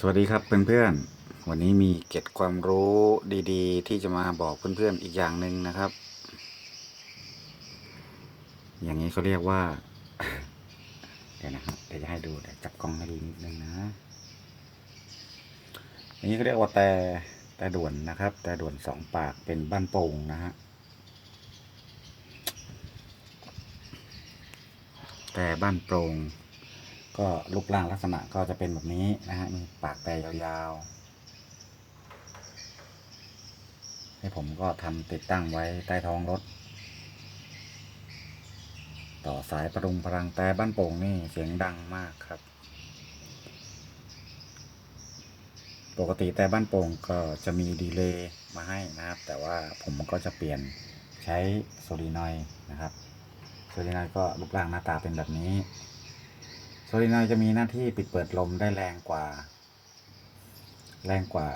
สวัสดีครับเพื่อนๆ วันนี้มีเก็ดความรู้ดีๆ ที่จะมาบอกเพื่อนๆอีกอย่างหนึ่งนะครับ อย่างนี้เขาเรียกว่า เดี๋ยวนะครับเดี๋ยวจะให้ดูเดี๋ยวจับกล้องให้ดูนิดนึงนะอันนี้เขาเรียกว่าแต่แต่ด่วนนะครับ แต่ด่วนสองปากเป็นบ้านโป่งนะฮะแต่บ้านโปร่ง ก็รูปร่างลักษณะก็จะเป็นแบบนี้นะฮะมีปากแต่ยาวๆให้ผมก็ทำติดตั้งไว้ใต้ท้องรถ ต่อสายประดุงพลังแต่บ้านโป่งนี่เสียงดังมากครับ ปกติแต่บ้านโป่งก็จะมีดีเลย์มาให้นะครับ แต่ว่าผมก็จะเปลี่ยนใช้โซลีนอยนะครับโซลีนอยก็รูปร่างหน้าตาเป็นแบบนี้ โซลินอยจะมีหน้าที่ปิดเปิดลมได้แรงกว่า แรงกว่า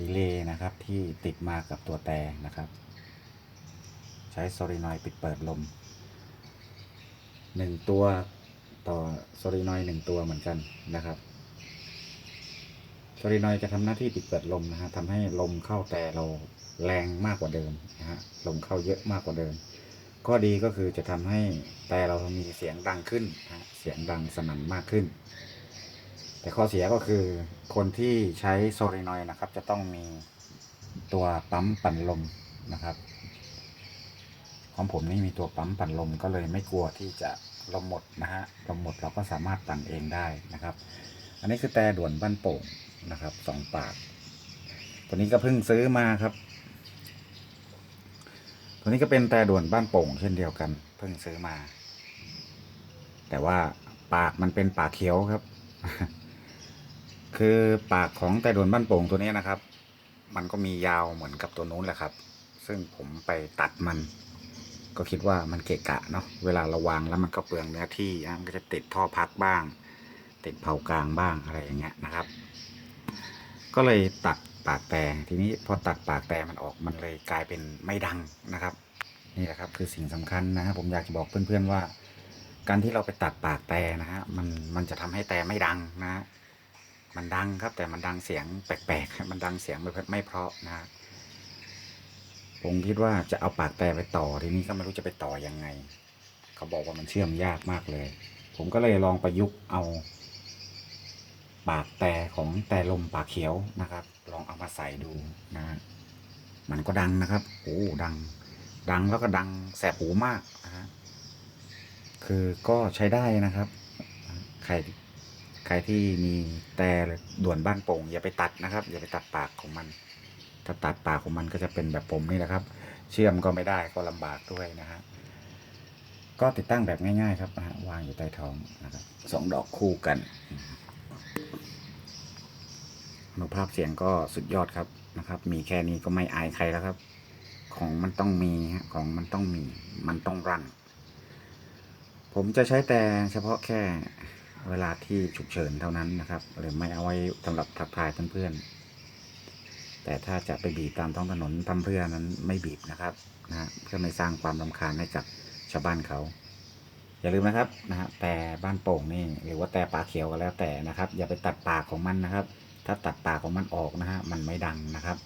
ดีเลย์นะครับ ที่ติดมากับตัวแต่นะครับ ใช้โซลินอยปิดเปิดลมหนึ่งตัวต่อโซลินอยหนึ่งตัวเหมือนกันนะครับโซลินอยจะทำหน้าที่ปิดเปิดลมนะฮะทำให้ลมเข้าแต่เราแรงมากกว่าเดิมนะฮะลมเข้าเยอะมากกว่าเดิม ข้อดีก็คือจะทำให้แต่เรามีเสียงดังขึ้นนะเสียงดังสนั่นมากขึ้น แต่ข้อเสียก็คือคนที่ใช้โซลินอยด์นะครับ จะต้องมีตัวปั๊มปั่นลมนะครับ ของผมนี่มีตัวปั๊มปั่นลมก็เลยไม่กลัวที่จะลมหมดนะฮะลมหมดเราก็สามารถปั่นเองได้นะครับ อันนี้คือแต่ด่วนบ้านโป่งนะครับสองปาก ตัวนี้ก็เพิ่งซื้อมาครับ ตัวนี้ก็เป็นแต่ด่วนบ้านโป่งเช่นเดียวกัน เพิ่งซื้อมา แต่ว่าปากมันเป็นปากเขียวครับ คือปากของแต่ด่วนบ้านโป่งตัวนี้นะครับ มันก็มียาวเหมือนกับตัวนู้นแหละครับ ซึ่งผมไปตัดมัน ก็คิดว่ามันเกะกะเนาะเวลาเราวางแล้วมันก็เปลืองเนื้อที่มันก็จะติดท่อพักบ้าง ติดเผากลางบ้างอะไรอย่างเงี้ยนะครับ ก็เลยตัด ปากแต่ทีนี้พอตัดปากแต่มันออกมันเลยกลายเป็นไม่ดังนะครับ นี่แหละครับคือสิ่งสำคัญนะฮะผมอยากจะบอกเพื่อนๆว่า การที่เราไปตัดปากแต่นะฮะมันมันจะทำให้แต่ไม่ดังนะฮะมันดังครับแต่มันดังเสียงแปลกๆ มันดังเสียงไม่ไม่เพราะนะฮะผมคิดว่าจะเอาปากแต่ไปต่อทีนี้ก็ไม่รู้จะไปต่อยังไง เขาบอกว่ามันเชื่อมยากมากเลย ผมก็เลยลองประยุกต์เอา ปากแต่ของแต่ลมปากเขียวนะครับ ลองเอามาใส่ดูนะฮะมันก็ดังนะครับโอ้ดัง ดังแล้วก็ดังแสบหูมากนะฮะคือก็ใช้ได้นะครับ ใครใครที่มีแต่ด่วนบ้านโป่งอย่าไปตัดนะครับ อย่าไปตัดปากของมัน ถ้าตัดปากของมันก็จะเป็นแบบผมนี่แหละครับ เชื่อมก็ไม่ได้ก็ลำบากด้วยนะฮะก็ติดตั้งแบบง่าย ๆ ครับวางอยู่ใต้ท้องนะครับสองดอกคู่กัน อนุภาพเสียงก็สุดยอดครับนะครับ มีแค่นี้ก็ไม่อายใครแล้วครับ ของมันต้องมีฮะของมันต้องมี มันต้องรัน ผมจะใช้แต่เฉพาะแค่เวลาที่ฉุกเฉินเท่านั้นนะครับ หรือไม่เอาไว้สำหรับทักทายเพื่อนๆแต่ถ้าจะไปบีบตามท้องถนนทำเพื่อนั้นไม่บีบนะครับนะฮะเพื่อไม่สร้างความรำคาญให้กับชาวบ้านเขา อย่าลืมนะครับนะฮะแต่บ้านโป่งนี่หรือว่าแต่ปลาเขียวก็แล้วแต่นะครับ อย่าไปตัดปากของมันนะครับ ถ้าตัดปากของมันออกนะฮะมันไม่ดังนะครับ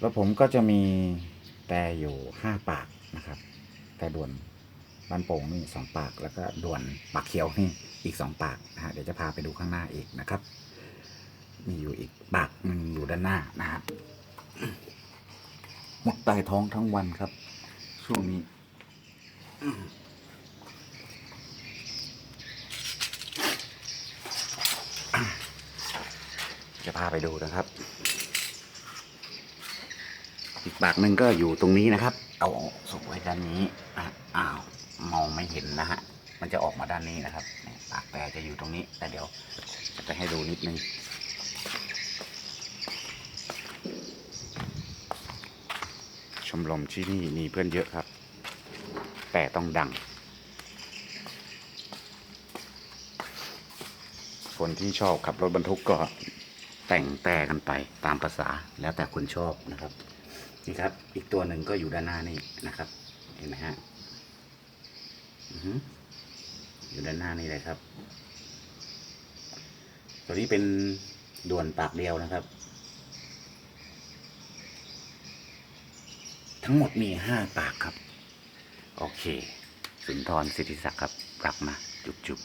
แล้วผมก็จะมีแต่อยู่ห้าปากนะครับ แต่ด่วนบ้านโป่งนี่สองปากแล้วก็ด่วนปากเขียวนี่อีกสองปากนะฮะเดี๋ยวจะพาไปดูข้างหน้าอีกนะครับ มีอยู่อีกปากหนึ่งอยู่ด้านหน้านะครับมุดใต้ท้องทั้งวันครับ ช่วงนี้ จะพาไปดูนะครับ อีกปากหนึ่งก็อยู่ตรงนี้นะครับ เอาสุกไว้ด้านนี้อ้าวมองไม่เห็นนะฮะมันจะออกมาด้านนี้นะครับปากแต่จะอยู่ตรงนี้ แต่เดี๋ยวจะไปให้ดูนิดนึงชมรมที่นี่มีเพื่อนเยอะครับ แต่ต้องดังคนที่ชอบขับรถบรรทุกก็ แต่งแต่กันไปตามภาษาแล้วแต่คนชอบนะครับนี่ครับ อีกตัวหนึ่งก็อยู่ด้านหน้านี่นะครับ เห็นไหมฮะอยู่ด้านหน้านี่เลยครับ ตัวนี้เป็นด่วนปากเดียวนะครับ ทั้งหมดมีห้าปากครับ โอเค สุนทรสิทธิศักดิ์ครับรักนะจุบจุบ